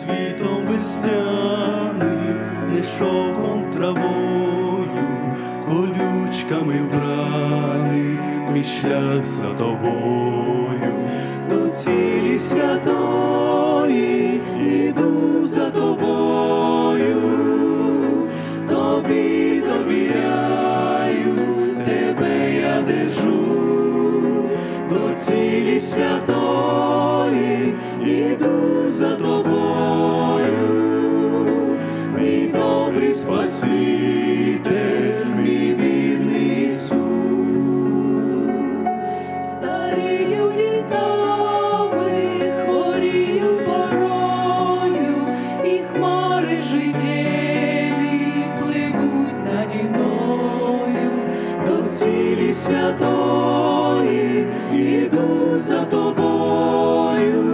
Світом весняним, не шовком травою, колючками вбраний, шлях за тобою, до цілі святої іду за тобою, тобі довіряю, тебе я держу, до цілі святої іду за тобою, мій добрий Спаситель, святої іду за тобою,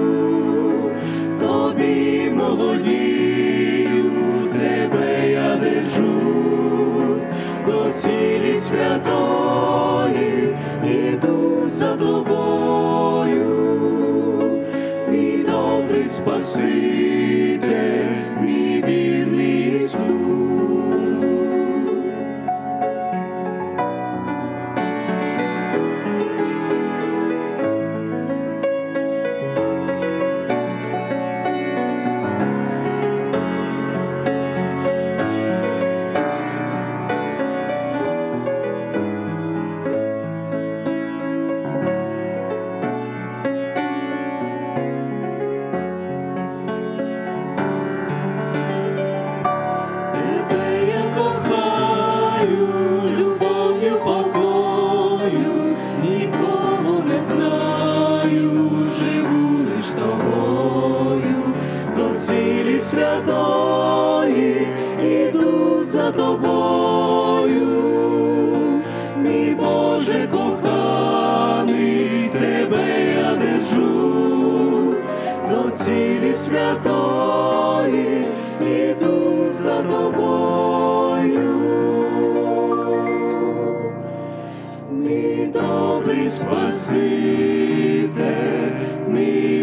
в тобі молодію, тебе я держусь, до цілі святої іду за тобою, мій добрий Спаситель, кохаю, любов'ю нікого не знаю, живу тобою. до цілі святої іду за тобою, мій Боже коханий, тебе я держусь, до цілі святої іду за тобою, добрий спаситель мій.